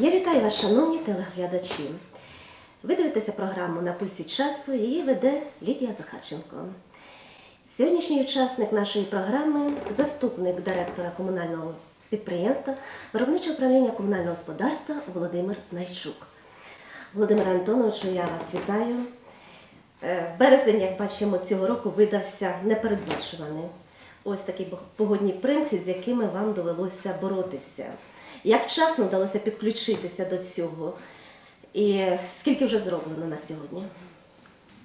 Я вітаю вас, шановні телеглядачі. Ви дивитеся програму на пульсі часу її веде Лідія Захарченко. Сьогоднішній учасник нашої програми заступник директора комунального підприємства виробничого управління комунального господарства Володимир Найчук. Володимир Антоновичу, я вас вітаю. Е, Березень, як бачимо, цього року видався непередбачуваний. Ось такі погодні примхи, з якими вам довелося боротися. Як вчасно вдалося підключитися до цього? І скільки вже зроблено на сьогодні?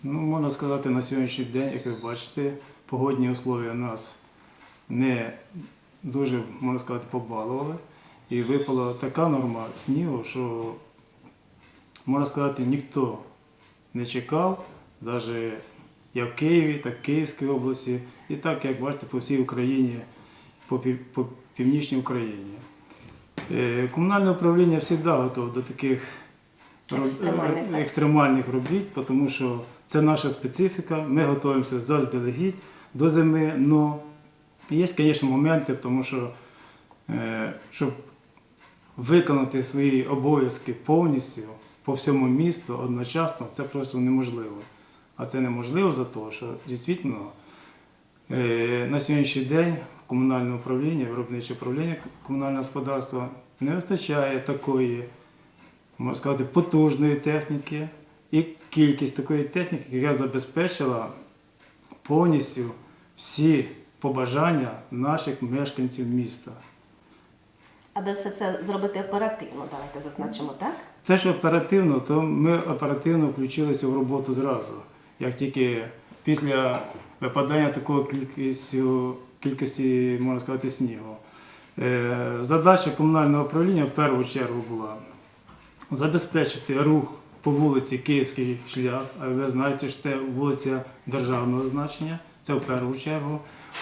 Ну, можна сказати, на сьогоднішній день, як ви бачите, погодні условия нас не дуже, можна сказати, побалували. І випала така норма снігу, що, можна сказати, ніхто не чекав, навіть як в Києві, так і в Київській області, і так, як бачите, по всій Україні, по, пів- по північній Україні. Е, Комунальне управління завжди готове до таких Екстремальних, екстремальних робіт, тому що це наша специфіка. Ми готуємося заздалегідь до зими. Но є, звісно, моменти, тому що е, щоб виконати свої обов'язки повністю по всьому місту одночасно, це просто неможливо. А це неможливо за те, що дійсно е, на сьогоднішній день комунальне управління, виробниче управління комунального господарства не вистачає такої можна сказати, потужної техніки і кількість такої техніки, яка забезпечила повністю всі побажання наших мешканців міста. Аби все це зробити оперативно, давайте зазначимо, так? Те, що оперативно, то ми оперативно включилися в роботу зразу. Як тільки після випадання такої кількості, кількості можна сказати, снігу. Е, Задача комунального управління в першу чергу була забезпечити рух по вулиці Київський шлях, а ви знаєте, що це вулиця державного значення, це в першу чергу.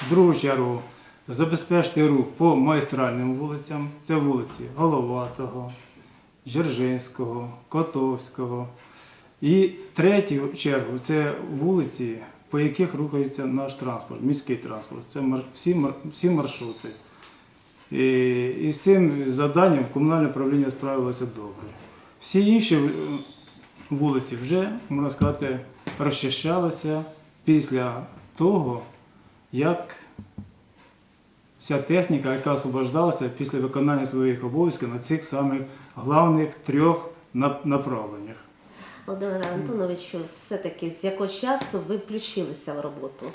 В другу чергу забезпечити рух по майстральним вулицям, це вулиці Головатого, Дзержинського, Котовського. І третю чергу це вулиці, по яких рухається наш транспорт, міський транспорт. Це всі, всі маршрути. І, і з цим завданням комунальне управління справилося добре. Всі інші е, вулиці вже, можна сказати, розчищалися після того, як вся техніка, яка освобождалася після виконання своїх обов'язків на цих самих главних трьох направленнях. Володимир Антоновичу, все-таки з якого часу ви включилися в роботу?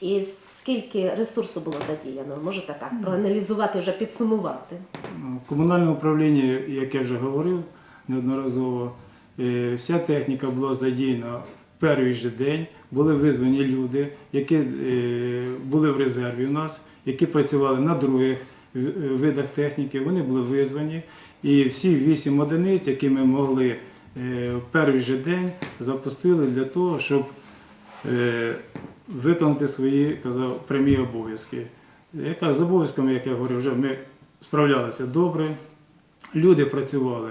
І скільки ресурсу було задіяно? Можете так проаналізувати, вже підсумувати? Ну, Комунальне управління, як я вже говорив неодноразово, е, вся техніка була задіяна в перший же день. Були визвані люди, які е, були в резерві у нас, які працювали на других е, видах техніки. Вони були визвані. І всі вісім одиниць, які ми могли в перший же день, запустили для того, щоб е, виконати свої казав, прямі обов'язки. Яка з обов'язками, як я говорив, вже ми справлялися добре. Люди працювали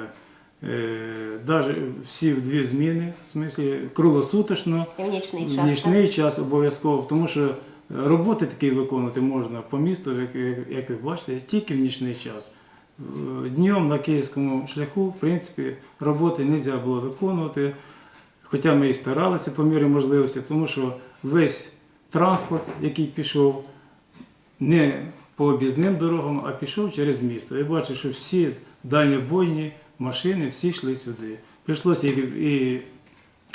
е, даже всі в дві зміни, в смислі круглосуточно, в нічний час. нічний час обов'язково, тому що роботи такі виконувати можна по місту, як, як- як ви бачите, тільки в нічний час. Е, Днем на київському шляху, в принципі, роботи не можна було виконувати, хоча ми і старалися по мірі можливості, тому що весь транспорт, який пішов, не по об'їзним дорогам, а пішов через місто. Я бачу, що всі дальньобойні машини всі йшли сюди. Прийшлося їх і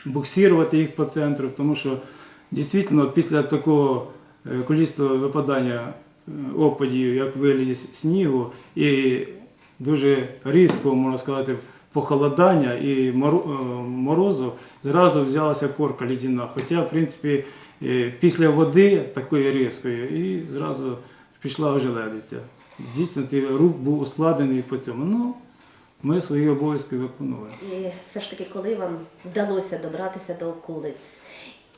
буксирувати їх по центру, тому що дійсно після такого кількості випадання е, опадів, як вигляді снігу, і дуже різкого, можна сказати, похолодання і е, морозу, зразу взялася корка лідяна. Хоча, в принципі, е, після води такої різкої, і зразу пішла ожеледиця. Дійсно, рух був ускладений по цьому. Ну, ми свої обов'язки виконували. І все ж таки, коли вам вдалося добратися до околиць?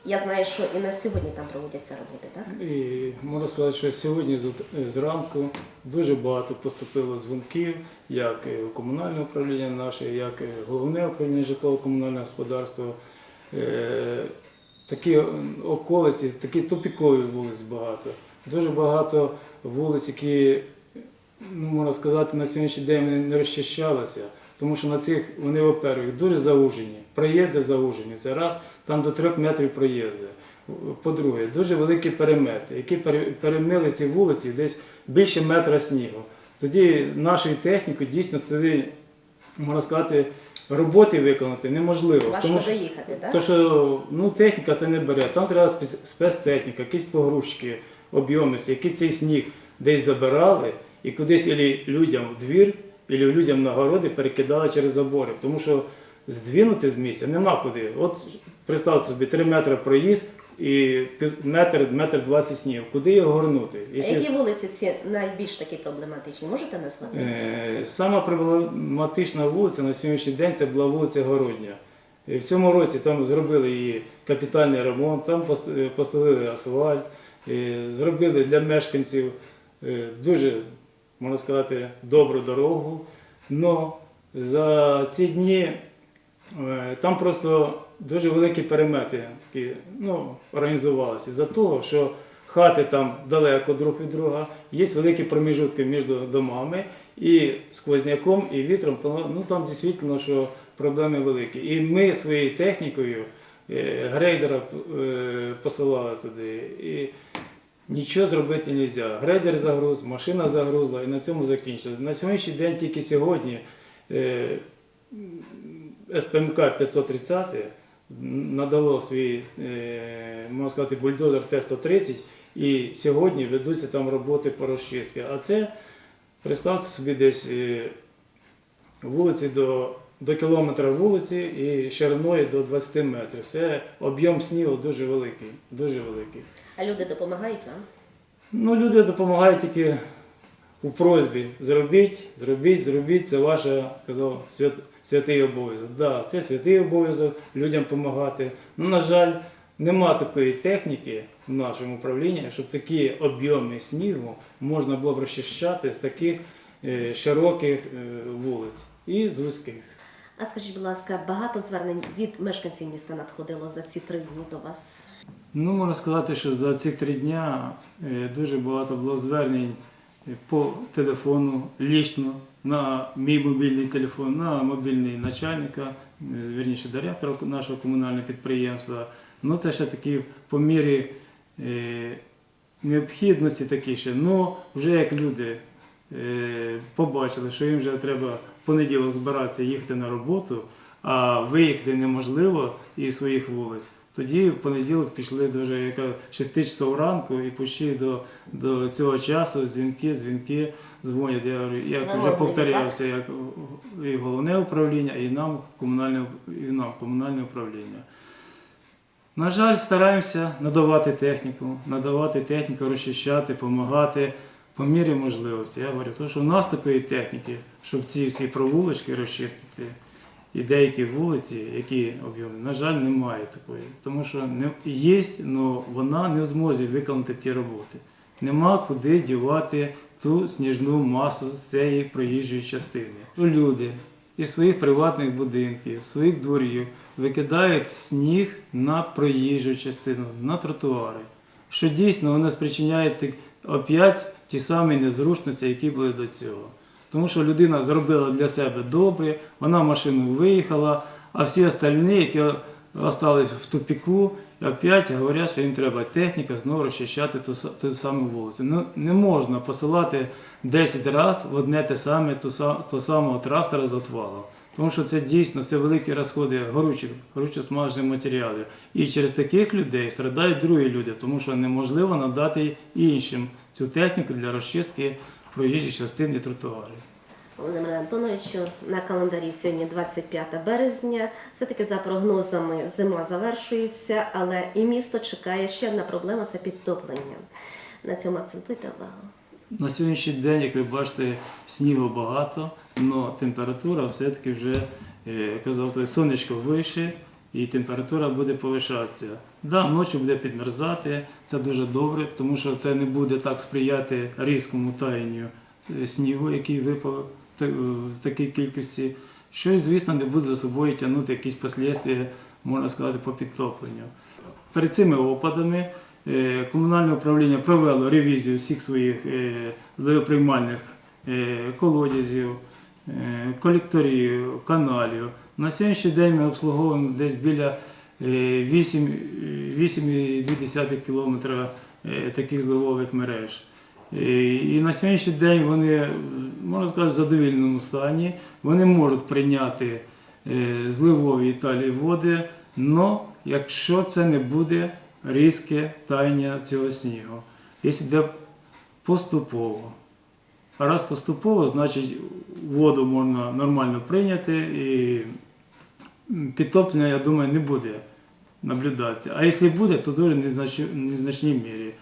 Я знаю, що і на сьогодні там проводяться роботи, так? І можна сказати, що сьогодні зранку дуже багато поступило дзвонків, як в комунальне управління наше, як і головне управління житлово-комунального господарства. Е, Такі околиці, такі тупікові вулиць багато. Дуже багато вулиць, які, ну, можна сказати, на сьогоднішній день не розчищалися. тому що на цих вони, во-первых, дуже заужені, проїзди заужені, це раз, там до трьох метрів проїзди. По-друге, дуже великі перемети, які пере- перемили ці вулиці десь більше метра снігу. Тоді нашою технікою дійсно туди, можна сказати, роботи виконати неможливо. Важко тому доїхати, так? то, що ну, техніка це не бере. Там треба спецтехніка, якісь погрузчики, об'ємності, які цей сніг десь забирали і кудись ілі людям в двір, ілі людям на городи перекидали через забори. Тому що здвинути з місця нема куди. От представте собі, 3 метри проїзд і метр, метр 20 снігу. Куди його горнути? А Якщо- Які вулиці ці найбільш такі проблематичні? Можете назвати? Е, Сама проблематична вулиця на сьогоднішній день це була вулиця Городня. І В цьому році там зробили її капітальний ремонт, там пос- е, постелили асфальт, е, зробили для мешканців е, дуже, можна сказати, добру дорогу. Но за ці дні е, там просто дуже великі перемети такі, ну, організувалися. За того, що хати там далеко друг від друга, є великі проміжутки між домами, і сквозняком, і вітром, ну там дійсно, що проблеми великі. І ми своєю технікою е, грейдера е, посилали туди. І Нічого зробити не можна. Грейдер загруз, машина загрузла і на цьому закінчилось. На сьогоднішній день тільки сьогодні е, СПМК 530 надало свій, е, можна сказати, бульдозер Т-130 і сьогодні ведуться там роботи по розчистці. А це, представте собі, десь е, вулиці до, до кілометра вулиці і шириною до 20 метрів. Це об'єм снігу дуже великий, дуже великий. А люди допомагають вам? Ну, люди допомагають тільки у просьбі. Зробіть, зробіть, зробіть, це ваш, казав, свят, святий обов'язок. Да, це святий обов'язок людям допомагати. Ну, на жаль, нема такої техніки в нашому управлінні, щоб такі об'єми снігу можна було б розчищати з таких е, широких е, вулиць і з вузьких. А скажіть, будь ласка, багато звернень від мешканців міста надходило за ці три дні до вас? Ну, можна сказати, що за ці три дня е, дуже багато було звернень по телефону, лічно, на мій мобільний телефон, на мобільний начальника, е, вірніше директора нашого комунального підприємства. Ну, це ще такі по мірі е, необхідності такі ще. Ну, вже як люди е, побачили, що їм вже треба понеділок збиратися їхати на роботу, а виїхати неможливо із своїх вулиць. Тоді в понеділок пішли дуже яка 6 часов ранку і почти до, до цього часу дзвінки, дзвінки дзвонять. Я говорю, як вже повторявся, як і головне управління, і нам комунальне, і нам комунальне управління. На жаль, стараємося надавати техніку, надавати техніку, розчищати, допомагати по мірі можливості. Я говорю, тому що в нас такої техніки, щоб ці всі провулочки розчистити, і деякі вулиці, які об'ємні, на жаль, немає такої. Тому що не, є, але вона не в змозі виконати ті роботи. Нема куди дівати ту сніжну масу з цієї проїжджої частини. Люди із своїх приватних будинків, своїх дворів викидають сніг на проїжджу частину, на тротуари. Що дійсно воно спричиняє опять ті самі незручності, які були до цього. Тому що людина зробила для себе добре, вона машину виїхала, а всі остальні, які залишились в тупіку, опять говорять, що їм треба техніка знову розчищати ту, ту саму вулицю. Ну, не можна посилати 10 разів в одне те саме ту, того самого трактора з отвалом. Тому що це дійсно це великі розходи горючих, горючосмажних матеріалів. І через таких людей страдають другі люди, тому що неможливо надати іншим цю техніку для розчистки проїжджих частин і тротуарів. Володимире Антоновичу, на календарі сьогодні 25 березня. Все-таки за прогнозами зима завершується, але і місто чекає ще одна проблема це підтоплення. На цьому акцентуйте увагу. На сьогоднішній день, як ви бачите, снігу багато, але температура все-таки вже, е, казав, той сонечко вище і температура буде повишатися. Да, ночі буде підмерзати, це дуже добре, тому що це не буде так сприяти різкому таянню е, снігу, який випав в такій кількості, що, і, звісно, не буде за собою тягнути якісь послідствия, можна сказати, по підтопленню. Перед цими опадами е, комунальне управління провело ревізію всіх своїх е, зливоприймальних е, колодязів е, колекторів, каналів. На сьогоднішній день ми обслуговуємо десь біля е, 8 е, 8,2 кілометра е, таких зливових мереж. Е, І на сьогоднішній день вони, можна сказати, в задовільному стані. Вони можуть прийняти е, зливові талії води, але якщо це не буде різке таяння цього снігу. Якщо йде поступово. А раз поступово, значить воду можна нормально прийняти і підтоплення, я думаю, не буде наблюдатися. А якщо буде, то дуже в незнач- незначній мірі.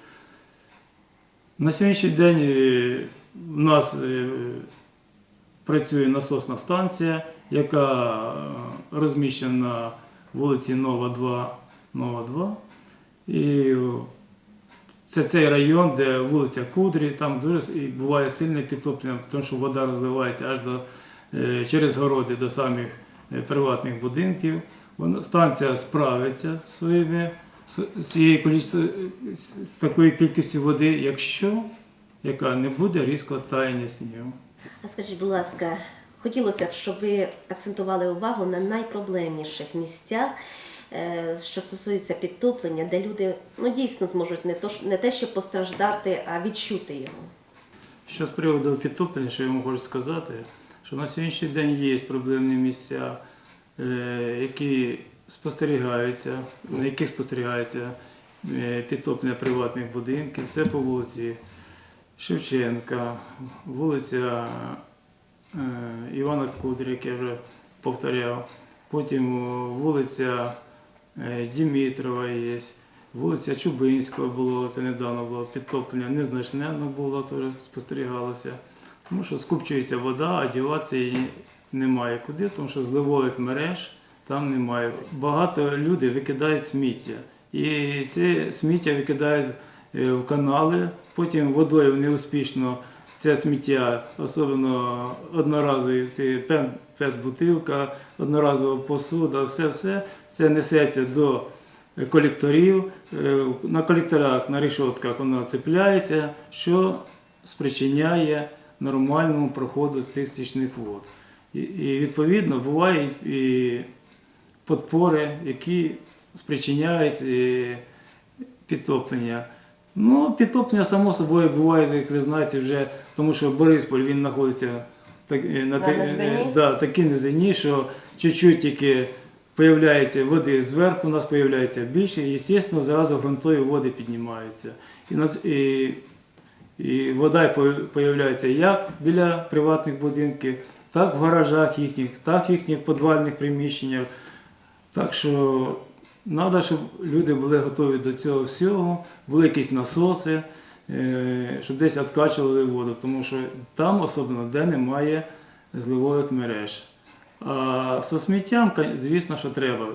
На сьогоднішній день е, в нас е, працює насосна станція, яка е, розміщена на вулиці Нова 2, Нова 2. І це цей район, де вулиця Кудрі, там дуже і буває сильне підтоплення, тому що вода розливається аж до, е, через городи до самих е, приватних будинків. Вона, станція справиться своїми з цією з такою кількістю води, якщо яка не буде різкого таяння снігу. А скажіть, будь ласка, хотілося б, щоб ви акцентували увагу на найпроблемніших місцях, е, що стосується підтоплення, де люди ну, дійсно зможуть не, то, не те, щоб постраждати, а відчути його. Що з приводу підтоплення, що я хочу сказати, що на сьогоднішній день є проблемні місця, які спостерігаються, на яких спостерігається е, підтоплення приватних будинків. Це по вулиці Шевченка, вулиця е, Івана Кудрі, як я вже повторяв. Потім вулиця е, Дімітрова є, вулиця Чубинського було, це недавно було підтоплення, незначне але було, теж спостерігалося. Тому що скупчується вода, а діватися немає куди, тому що зливових мереж там немає. Багато людей викидають сміття. І це сміття викидають е, в канали, потім водою вони успішно це сміття, особливо одноразові, ці пет-бутилка, одноразова посуда, все-все, це несеться до колекторів. Е, На колекторах, на решотках воно цепляється, що спричиняє нормальному проходу з цих стічних вод. І, і відповідно бувають і подпори, які спричиняють е, підтоплення. Ну, підтоплення, само собою, буває, як ви знаєте, вже тому що Борисполь він знаходиться так, е, на, На е, да, такій низині, що чуть-чуть тільки появляється води зверху, у нас появляється більше, і, звісно, зразу ґрунтові води піднімаються. І, і, і вода з'являється як біля приватних будинків, так в гаражах їхніх, так в їхніх підвальних приміщеннях. Так що треба, щоб люди були готові до цього всього, були якісь насоси, е, щоб десь відкачували воду, тому що там, особливо, де немає зливових мереж. А з сміттям, звісно, що треба.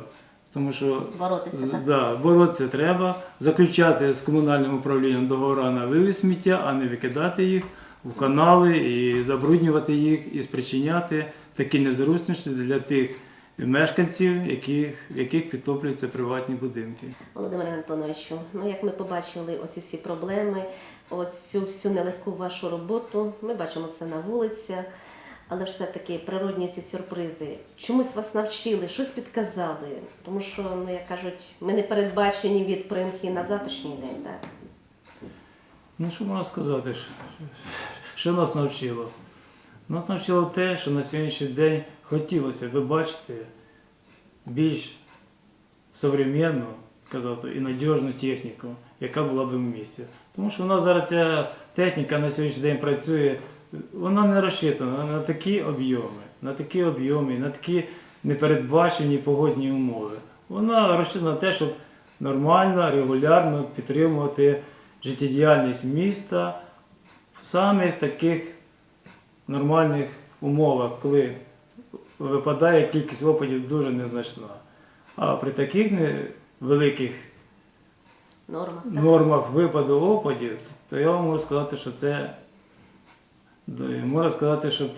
Тому що Боротися, так? да, боротися треба, заключати з комунальним управлінням договори на вивіз сміття, а не викидати їх в канали і забруднювати їх, і спричиняти такі незручності для тих мешканців, яких, яких підтоплюються приватні будинки. Володимире Антоновичу, ну як ми побачили оці всі проблеми, оцю всю нелегку вашу роботу, ми бачимо це на вулицях, але ж все-таки природні ці сюрпризи. Чомусь вас навчили, щось підказали, тому що, ну як кажуть, ми не передбачені від примхи на завтрашній день, так? Ну, що можна сказати? Що- нас навчило? Нас навчило те, що на сьогоднішній день хотілося би бачити більш современну, казати, і надіжну техніку, яка була б в місті. Тому що нас зараз ця техніка на сьогоднішній день працює, вона не розчитана на такі об'єми, на такі об'єми, на такі непередбачені погодні умови. Вона розчитана на те, щоб нормально, регулярно підтримувати життєдіяльність міста в самих таких нормальних умовах, коли випадає кількість опадів дуже незначна. А при таких невеликих Норма. Нормах випаду опадів, то я вам можу сказати, що це можна сказати, щоб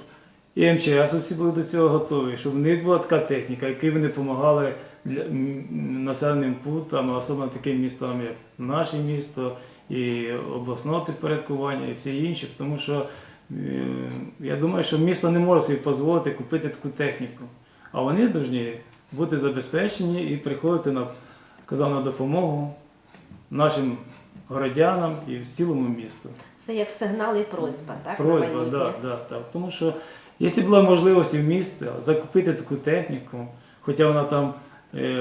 і МЧС всі були до цього готові, щоб в них була така техніка, яку вони допомагали населеним пунктам, особливо таким містам, як наше місто, і обласного підпорядкування, і всі інші, тому що Е, Я думаю, що місто не може собі дозволити купити таку техніку. А вони повинні бути забезпечені і приходити на, казав, на допомогу нашим городянам і в цілому місту. Це як сигнал і просьба, так? Просьба, да, да, так. Тому що якщо була можливість в місті закупити таку техніку, хоча вона там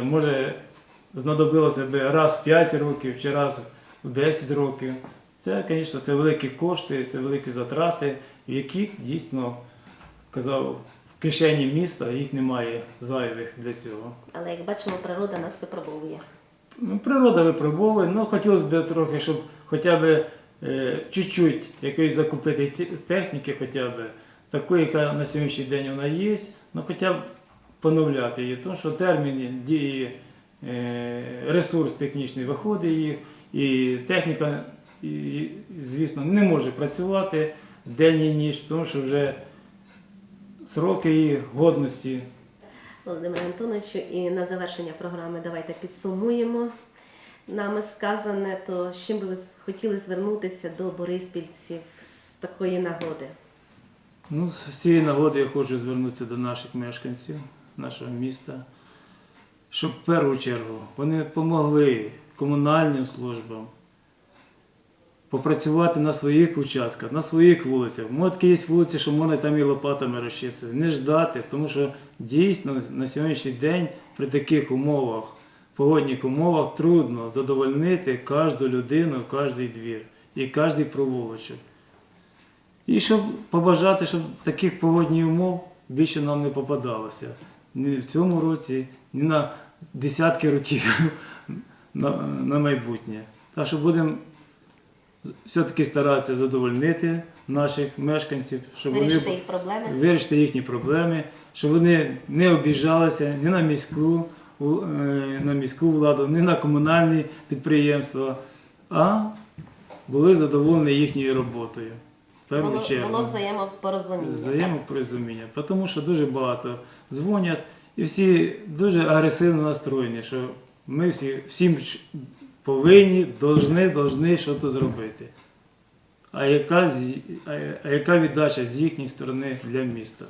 може знадобилося б раз в 5 років чи раз в 10 років, це, звісно, це великі кошти, це великі затрати, в яких дійсно казав в кишені міста їх немає зайвих для цього. Але як бачимо, природа нас випробовує. Ну, природа випробовує, ну хотілося б трохи, щоб хоча б е, чуть-чуть якоїсь закупити техніки, хоча б такої, яка на сьогоднішній день вона є, ну хоча б поновляти її, тому що термін дії, е, ресурс технічний виходить їх, і техніка, і, звісно, не може працювати день і ніч, тому що вже сроки її годності. Володимире Антоновичу, і на завершення програми давайте підсумуємо. Нами сказане, то з чим би ви хотіли звернутися до бориспільців з такої нагоди? Ну, з цієї нагоди я хочу звернутися до наших мешканців, нашого міста, щоб в першу чергу вони допомогли комунальним службам попрацювати на своїх участках, на своїх вулицях. Може, такі є вулиці, що можна там і лопатами розчистити. Не ждати, тому що дійсно на сьогоднішній день при таких умовах, погодних умовах, трудно задовольнити кожну людину, кожний двір і кожний провулочок. І щоб побажати, щоб таких погодних умов більше нам не попадалося. Ні в цьому році, ні на десятки років на, на майбутнє. Так що будемо все-таки старатися задовольнити наших мешканців, щоб Вирішити вони їх проблеми? вирішити їхні проблеми, щоб вони не обіжалися ні на міську, е, на міську владу, ні на комунальні підприємства, а були задоволені їхньою роботою. Було, чергу. було взаємопорозуміння. Взаємопорозуміння. Тому що дуже багато дзвонять і всі дуже агресивно настроєні, що ми всі всім повинні, должны, должны щось зробити. А яка, а- яка віддача з їхньої сторони для міста?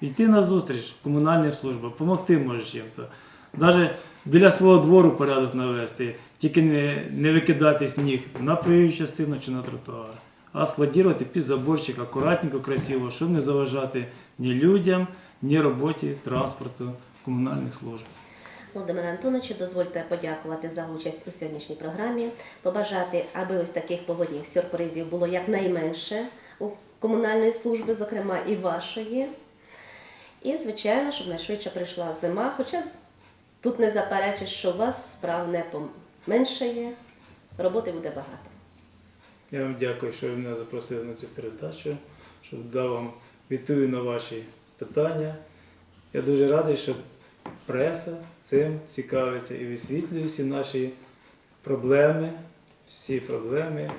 Йти на зустріч комунальним службам, допомогти може чим-то. Навіть біля свого двору порядок навести, тільки не, не викидати сніг на проїжджу частину чи на тротуар, а складувати під заборчик акуратненько, красиво, щоб не заважати ні людям, ні роботі транспорту комунальних служб. Володимире Антоновичу, дозвольте подякувати за участь у сьогоднішній програмі, побажати, аби ось таких погодних сюрпризів було якнайменше у комунальної служби, зокрема і вашої. І, звичайно, щоб найшвидше прийшла зима, хоча тут не заперечиш, що у вас справ не поменшає, роботи буде багато. Я вам дякую, що ви мене запросили на цю передачу, щоб дав вам відповідь на ваші питання. Я дуже радий, що преса цим цікавиться і висвітлює всі наші проблеми, всі проблеми,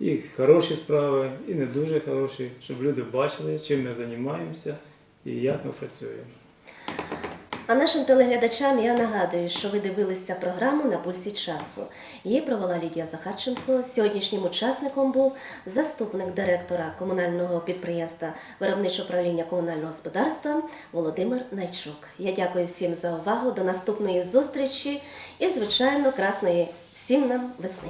і хороші справи, і не дуже хороші, щоб люди бачили, чим ми займаємося і як ми працюємо. А нашим телеглядачам я нагадую, що ви дивилися програму на пульсі часу. Її провела Лідія Захарченко. Сьогоднішнім учасником був заступник директора комунального підприємства виробничого управління комунального господарства Володимир Найчук. Я дякую всім за увагу. До наступної зустрічі і, звичайно, красної всім нам весни.